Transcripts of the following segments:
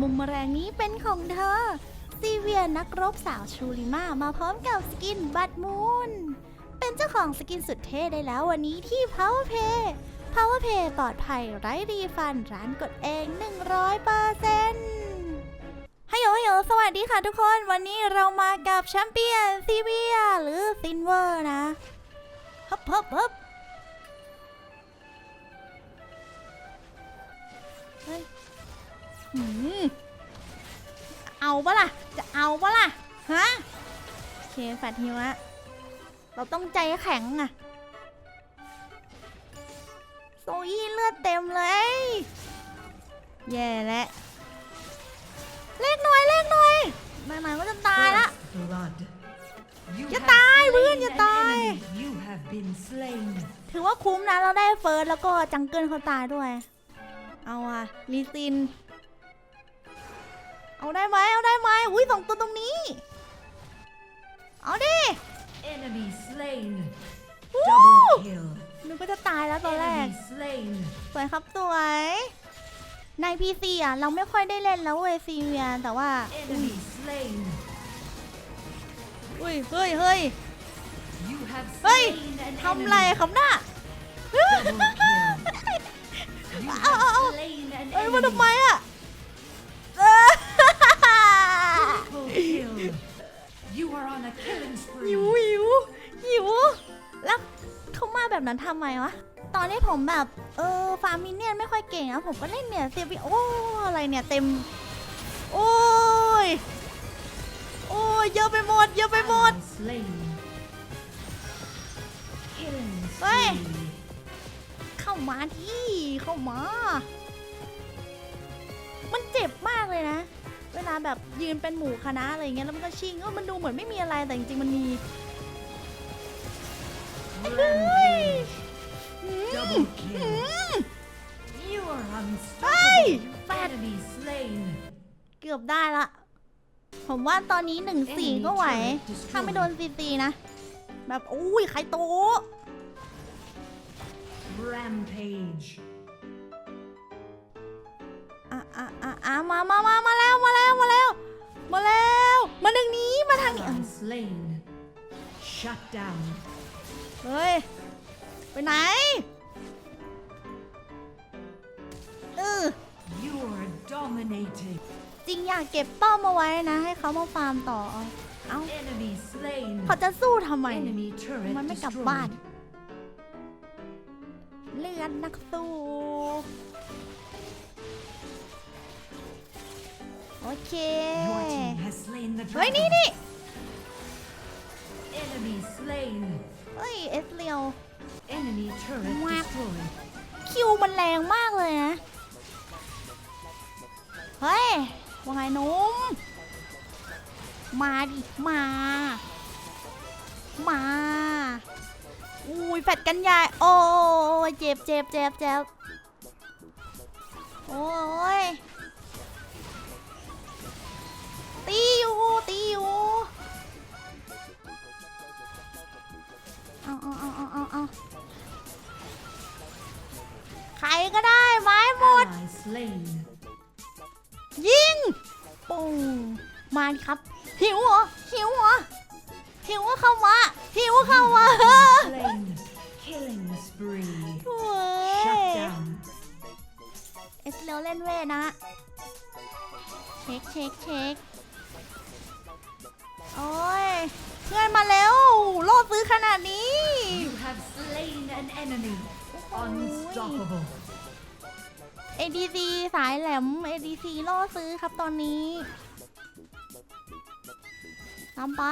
มุมแมลงนี้เป็นของเธอ ซีเวียนักรบสาวชูริมามาพร้อมกับสกินบัตมูน เป็นเจ้าของสกินสุดเท่ได้แล้ววันนี้ที่ PowerPay PowerPay ปลอดภัยไร้รีฟันร้านกดเอง 100%เปอร์เซ็นต์ฮัลโหลฮัลโหลสวัสดีค่ะทุกคน วันนี้เรามากับแชมเปี้ยนซีเวียหรือซินเวอร์นะฮึบฮึบฮึบเฮ้ย หืมเอาปะล่ะ จะเอาปะล่ะ ฮะ โอเคแฟดฮิวอะเราต้องใจแข็งอะโซยี่เลือดเต็มเลย แย่แล้วเล็กหน่อยเล็กหน่อยนานๆก็จะตายละ Blood. You อย่า have ตายเพื่อน slain อย่า an ตาย enemy. You have been slain. ถือว่าคุ้มนะ เราได้เฟิร์สแล้วก็จังเกิลเขาตายด้วย เอาอะลีซิน เอาได้ไหมเอาได้ไหมอุ้ยสองตัวตรงนี้ เอาดิ Enemy slain. วู้ Double kill. นึกว่าจะตายแล้วตอนแรก Enemy slain. สวยครับสวย ในพีซีอะ เราไม่ค่อยได้เล่นแล้วเว้ยซีเวียแต่ว่า Enemy slain. อุ้ยเฮ้ยเฮ้ย You have เฮ้ย slain an ทำไร enemy. ครับน่ะ Double kill. You Ow, ow, ow. have slain an เอ้ยมาทำ enemy. ไมอะ หิวหิวหิว แล้วเขามาแบบนั้นทำไมวะ ตอนที่ผมแบบ เออฟาร์มมินเนี่ยนไม่ค่อยเก่งนะผมก็เล่นเนี่ยเซฟิโออะไรเนี่ยเต็ม โอ้ย โอ้ยเยอะไปหมด เยอะไปหมด Ally slain. Killing Ê. spree. เข้ามาที่เข้ามาาแบบยืนเป็นหมู่คณะอะไรอย่างเงี้ยแล้วมันก็ชิงก็มันดูเหมือนไม่มีอะไรแต่จริงๆมันมี Rampage. อืม Double อื kill. ม You are Hey. unstoppable. Enemy slain. เกือบได้ละ ผมว่าตอนนี้หนึ่งสี่ก็ไหว ถ้าไม่โดนซีซีนะ แบบอุ้ยใครโตะ Rampage. อะอะอะอะมามามามาแล้วมาแล้วมาแล้ว มาแล้ว มาทางนี้มาทางนี้ Ally slain. Shut down. เฮ้ย ไปไหนเออ You are dominating. จริงอยากเก็บป้อมเอาไว้นะ ให้เขามาฟาร์มต่อเอ้า Enemy slain. เขาจะสู้ทำไม Enemy turret มันไม่กลับบ้าน destroyed. เลือดนักสู้ เค Your team has slain the เฮ้ย นี่ dragon. นี่ Enemy slain. เฮ้ย เอสเรียว Enemy turret Whack. destroyed. คิวมันแรงมากเลยนะ เฮ้ย ว่าไงหนุ่ม มาดิ มา มา อุ้ยแฟดกันใหญ่ โอ้ยเจ็บเจ็บเจ็บเจ็บโอ้ย ตีอยู่ตีอยู่เอาเอาเอาเอาเอาเอาใครก็ได้ไม้หมด Ally slain. ยิงปุ้งมาดิครับ หิวเหรอหิวเหรอหิวก็เข้ามาหิวก็เข้ามา Slain. Killing spree. โอ้ Shut down. เอสเลเล่นเวทนะ เช็คเช็คเช็ค โอ้ยเพื่อนมาแล้วโลดซื้อขนาดนี้ You have slain an enemy. Unstoppable. ADC สายแหลม ADC ล่อซื้อครับตอนนี้ทำไป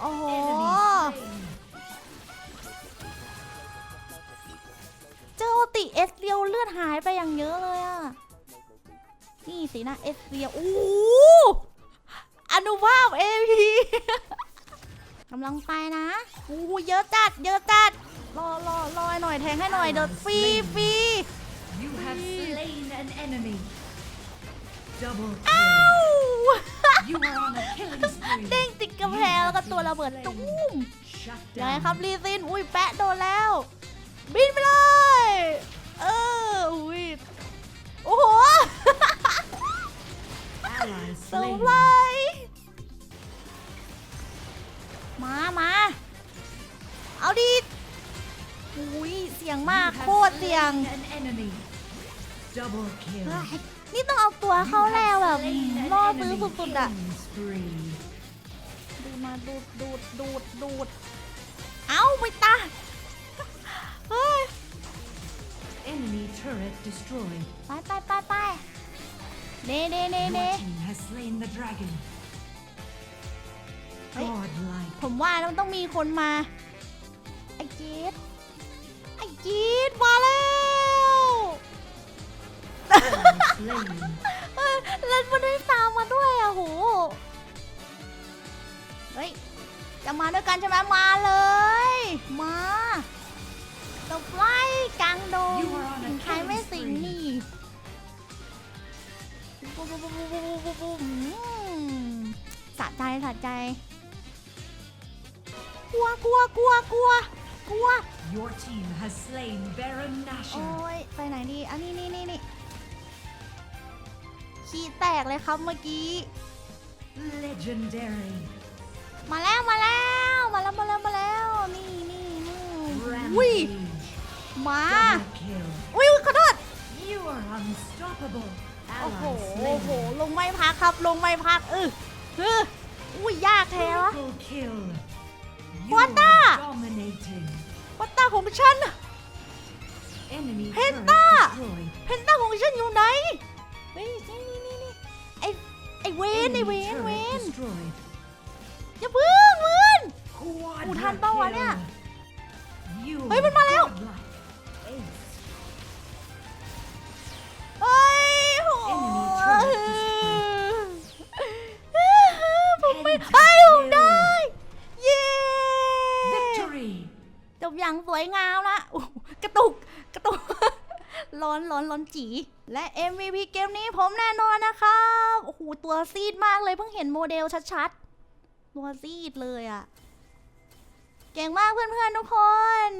โอ้โห Enemy slain. เจ้าติเอสเรียวเลือดหายไปอย่างเยอะเลยอะนี่สินะเอสเรียว โอ้โหอ นุภาพเอพีกำลังไปนะโอ้โหเยอะจัด เยอะจัด รอรอรอให้หน่อยแทงให้หน่อยเดี๋ยวฟรีฟรี You have slain an enemy. Double อ้า kill. ว You are on a killing spree. เด้งติดกำแพงแล้วก็ตัวระเบิดตุ้ม Shut ยังไง down. ครับ ลีซิน อุ้ยแปะโดนแล้ว อุ้ยเสียงมาก You โค have ตรเสียง slain An enemy. Double kill. นี่ต้องเอาตัวเข้าแล้วแบบ Slain an ล่อซื้อ enemy สุดๆอะ killing spree. ดูมาดูดดูดดูดดูดเอาไปตายเฮ้ย Enemy turret destroyed. ไปไปไปไปเน่เน่เน่ Your เน่ team has slain the dragon. Hey. Godlike. ผมว่ามันต้องมีคนมา Slain. เอ้ยแล้วมันได้ตามมาด้วยอะโหเฮ้ยจะมาด้วยกันใช่ไหมมาเลย มาตบไล่กลางดง You are on a สิงใครไม่สิง killing spree. นี่ปุ๊บปุ๊บปุ๊บปุ๊บปุ๊บปุ๊บปุ๊บอืมสะใจสะใจ กลัวกลัวกลัวกลัวกลัว Your team has slain Baron โอ้ Nashor. ยไปไหนดี อันนี้นี่นี่นี่ ขี้แตกเลยครับเมื่อกี้ Legendary. มาแล้วมาแล้วมาแล้วมาแล้วมาแล้ว นี่นี่นี่อุ้ย Rampage. มา Double kill. อุ้ยขอโทษ You are unstoppable. โอ้โห Ally โอ้โห slain. ลงไม่พักครับลงไม่พักเออเอออุ้ยยากแท้วะ Triple kill. Wanda. You're dominating. วัตตาของฉัน Enemy Penta. turret destroyed. เพนต้าของฉันอยู่ไหน เวนไอ Enemy เวนเว turret น destroyed. อย่าเพึ่งเวน Quadra อูทันเปล่าวะเนี่ย kill. You เฮ้ยมันมาแล้ว godlike. Ace. เฮ้ยโหผมไม่ไอ้ยผมได้ เย้ Victory. จบอย่างสวยงามละอู้กระตุก กระตุก ร้อนร้อนร้อนจี และ MVP เกมนี้ผมแน่นอนนะครับโอ้โหตัวซีดมากเลยเพิ่งเห็นโมเดลชัดๆ ตัวซีดเลยอะ่ะเก่งมากเพื่อนๆทุกคน